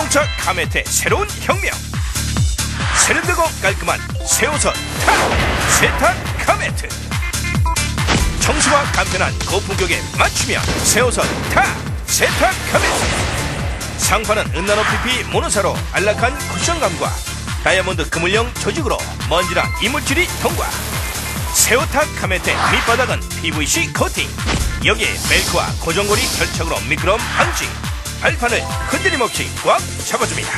자동차 카메트의 새로운 혁명. 세련되고 깔끔한 새우젓 탁 세탁 카메트 청소가 간편한 고품격에 맞추며 새우젓 탁 세탁 카메트 상판은 은나노 PP 모노사로 안락한 쿠션감과 다이아몬드 그물형 조직으로 먼지나 이물질이 통과. 새우탁 카메트의 밑바닥은 PVC 코팅. 여기에 벨트와 고정고리 결착으로 미끄럼 방지 발판을 흔들림 없이 꽉 잡아줍니다.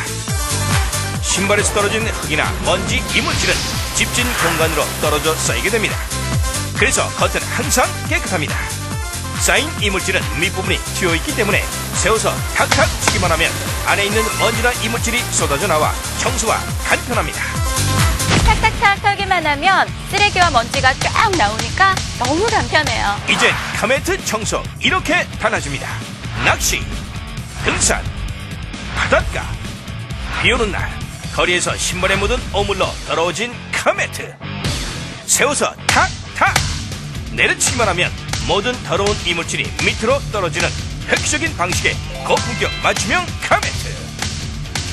신발에서 떨어진 흙이나 먼지 이물질은 집진 공간으로 떨어져 쌓이게 됩니다. 그래서 겉은 항상 깨끗합니다. 쌓인 이물질은 밑부분이 튀어있기 때문에 세워서 탁탁 치기만 하면 안에 있는 먼지나 이물질이 쏟아져 나와 청소가 간편합니다. 탁탁탁 털기만 하면 쓰레기와 먼지가 쫙 나오니까 너무 간편해요. 이젠 카메트 청소 이렇게 달라집니다. 낚시, 등산, 바닷가, 비 오는 날 거리에서 신발에 묻은 오물로 더러워진 카메트 세워서 탁 탁 내려치기만 하면 모든 더러운 이물질이 밑으로 떨어지는 획기적인 방식의 고품격 맞춤형 카메트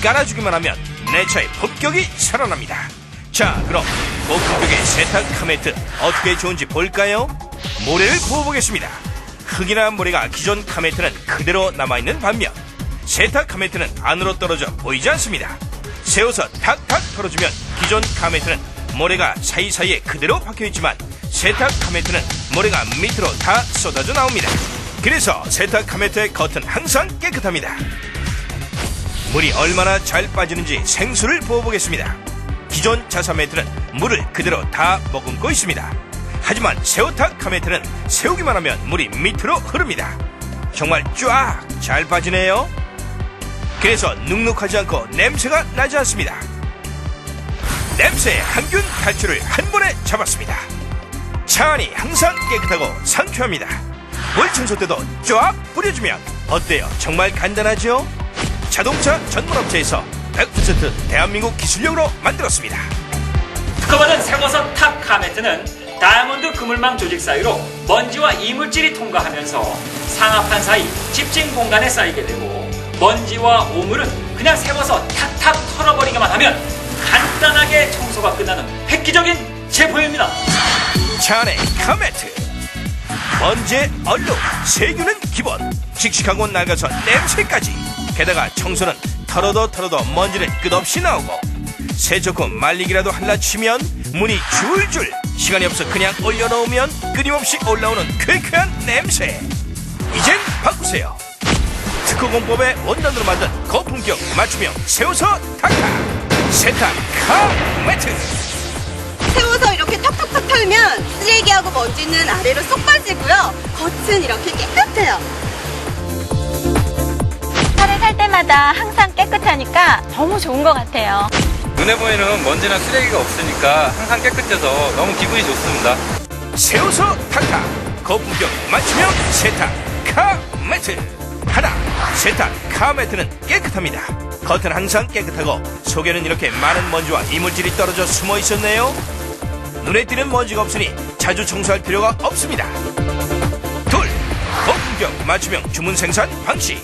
깔아주기만 하면 내 차의 품격이 살아납니다. 자, 그럼 고품격의 세탁 카메트 어떻게 좋은지 볼까요? 모래를 부어보겠습니다. 흙이나 모래가 기존 카메트는 그대로 남아있는 반면 세탁 카메트는 안으로 떨어져 보이지 않습니다. 세워서 탁탁 털어주면 기존 카메트는 모래가 사이사이에 그대로 박혀있지만 세탁 카메트는 모래가 밑으로 다 쏟아져 나옵니다. 그래서 세탁 카메트의 겉은 항상 깨끗합니다. 물이 얼마나 잘 빠지는지 생수를 부어보겠습니다. 기존 자사 매트는 물을 그대로 다 머금고 있습니다. 하지만 새우탁 카메트는 세우기만 하면 물이 밑으로 흐릅니다. 정말 쫙 잘 빠지네요. 그래서 눅눅하지 않고 냄새가 나지 않습니다. 냄새의 항균 탈출을 한 번에 잡았습니다. 차 안이 항상 깨끗하고 상쾌합니다. 물 청소 때도 쫙 뿌려주면 어때요? 정말 간단하죠? 자동차 전문업체에서 100% 대한민국 기술력으로 만들었습니다. 특허받은 세워서 탑 카메트는 다이아몬드 그물망 조직 사이로 먼지와 이물질이 통과하면서 상하판 사이 집진 공간에 쌓이게 되고 먼지와 오물은 그냥 세워서 탁탁 털어버리기만 하면 간단하게 청소가 끝나는 획기적인 제품입니다. 차 안에 카메트. 먼지의 얼룩 세균은 기본. 칙칙하고 낡아서 냄새까지. 게다가 청소는 털어도 털어도 먼지는 끝없이 나오고. 세척후 말리기라도 할라 치면 문이 줄줄 시간이 없어 그냥 올려놓으면 끊임없이 올라오는 쾌쾌한 냄새 이젠 바꾸세요 특허공법의 원단으로 만든 고품격 맞춤형 세워서 탁탁 세탁 카메트 세워서 이렇게 탁탁탁 털면 쓰레기하고 먼지는 아래로 쏙 빠지고요. 겉은 이렇게 깨끗해요. 차를 살 때마다 항상 깨끗하니까 너무 좋은 것 같아요. 눈에 보이는 먼지나 쓰레기가 없으니까 항상 깨끗해서 너무 기분이 좋습니다. 세워서 탁탁 고품격 맞춤형 세탁 카 매트. 하나 세탁 카 매트는 깨끗합니다. 겉은 항상 깨끗하고 속에는 이렇게 많은 먼지와 이물질이 떨어져 숨어 있었네요. 눈에 띄는 먼지가 없으니 자주 청소할 필요가 없습니다. 둘 고품격 맞춤형 주문 생산 방식.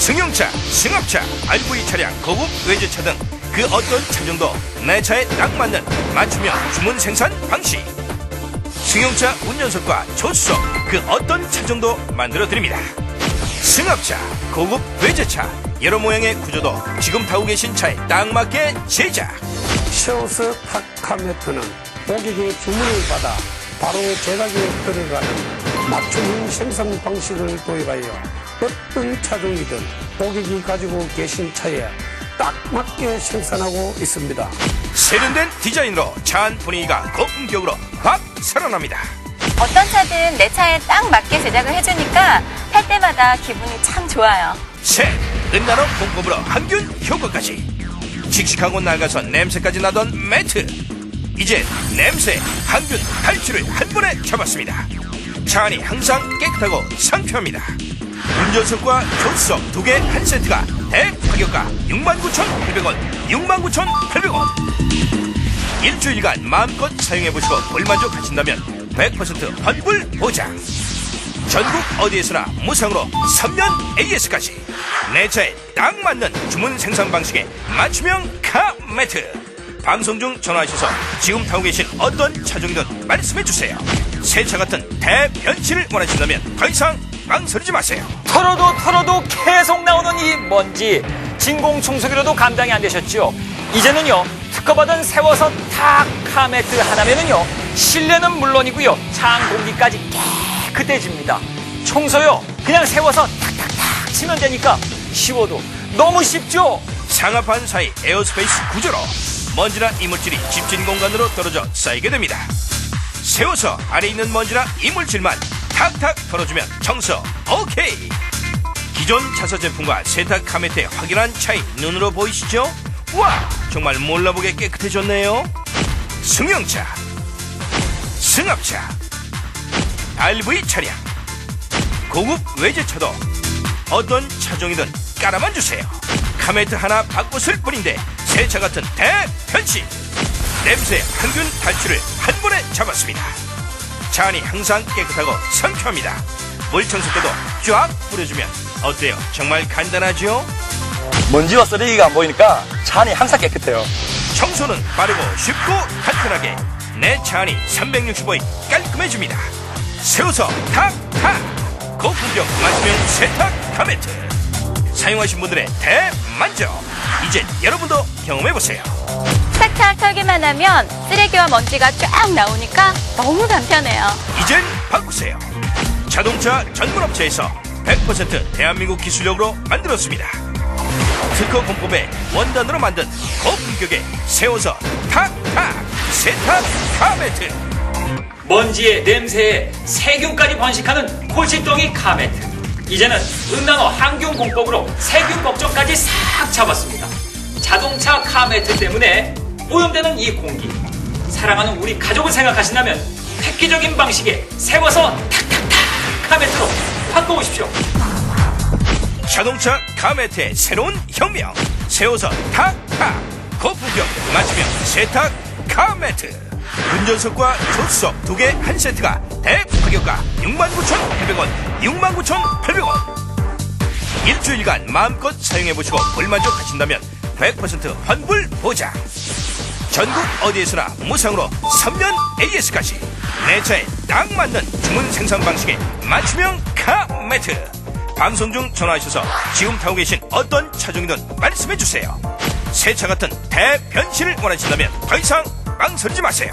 승용차, 승합차, RV 차량, 고급 외제차 등 그 어떤 차종도 내 차에 딱 맞는 맞춤형 주문 생산 방식 승용차 운전석과 조수석 그 어떤 차종도 만들어 드립니다. 승합차, 고급 외제차 여러 모양의 구조도 지금 타고 계신 차에 딱 맞게 제작. 쉐우스 타카메트는 고객의 주문을 받아 바로 제작에 들어가는 맞춤형 생산 방식을 도입하여 어떤 차종이든 고객이 가지고 계신 차에 딱 맞게 생산하고 있습니다. 세련된 디자인으로 차 안 분위기가 고품격으로 확 살아납니다. 어떤 차든 내 차에 딱 맞게 제작을 해주니까 탈 때마다 기분이 참 좋아요. 새 은나노 공법으로 항균 효과까지 칙칙하고 낡아서 냄새까지 나던 매트 이제 냄새 항균 탈출을 한 번에 잡았습니다 차 안이 항상 깨끗하고 상쾌합니다 운전석과 조수석 두 개 한 세트가 대가격가 69,800원 69,800원. 일주일간 마음껏 사용해보시고 불만족하신다면 100% 환불 보장. 전국 어디에서나 무상으로 3년 AS까지. 내 차에 딱 맞는 주문 생산 방식의 맞춤형 카 매트. 방송 중 전화하셔서 지금 타고 계신 어떤 차종이든 말씀해 주세요. 새 차 같은 대변신을 원하신다면 더 이상 망설이지 마세요 털어도 털어도 계속 나오는 이 먼지 진공 청소기로도 감당이 안 되셨죠 이제는요 특허받은 세워서 탁 카메트 하나면은요 실내는 물론이고요 창 공기까지 깨끗해집니다 청소요 그냥 세워서 탁탁탁 치면 되니까 쉬워도 너무 쉽죠 상하판 사이 에어스페이스 구조로 먼지나 이물질이 집진 공간으로 떨어져 쌓이게 됩니다. 세워서 안에 있는 먼지나 이물질만 탁탁 털어주면 청소 오케이. 기존 차서 제품과 세탁 카메트의 확연한 차이 눈으로 보이시죠? 와 정말 몰라보게 깨끗해졌네요. 승용차, 승합차, RV 차량, 고급 외제차도 어떤 차종이든 깔아만 주세요. 카메트 하나 바꿨을 뿐인데 세차 같은 대변신. 냄새 항균 탈출을 한 번에 잡았습니다. 차 안이 항상 깨끗하고 상쾌합니다. 물 청소 때도 쫙 뿌려주면 어때요? 정말 간단하죠? 먼지와 쓰레기가 안 보이니까 차 안이 항상 깨끗해요. 청소는 빠르고 쉽고 간편하게 내 차 안이 365일 깔끔해집니다. 세워서 탁탁 고품격 맞춤형 세탁 카메트 사용하신 분들의 대만족 이제 여러분도 경험해보세요. 탁탁 털기만 하면 쓰레기와 먼지가 쫙 나오니까 너무 간편해요. 이젠 바꾸세요. 자동차 전문 업체에서 100% 대한민국 기술력으로 만들었습니다. 특허 공법에 원단으로 만든 고품격의 세워서 탁탁 세탁 카메트 먼지에 냄새에 세균까지 번식하는 콜치덩이 카메트. 이제는 은나노 항균 공법으로 세균 걱정까지 싹 잡았습니다. 자동차 카메트 때문에 오염되는 이 공기. 사랑하는 우리 가족을 생각하신다면 획기적인 방식의 세워서 탁탁탁 카메트로 바꿔보십시오. 자동차 카메트의 새로운 혁명. 세워서 탁탁 고품격 맞춤형 세탁 카메트. 운전석과 조수석 두 개 한 세트가 대가격가 69,800원 69,800원. 일주일간 마음껏 사용해보시고 불만족하신다면 100% 환불 보장. 전국 어디에서나 무상으로 3년 AS까지 내 차에 딱 맞는 주문 생산 방식의 맞춤형 카 매트. 방송 중 전화하셔서 지금 타고 계신 어떤 차종이든 말씀해 주세요. 새 차 같은 대변신을 원하신다면 더 이상 망설이지 마세요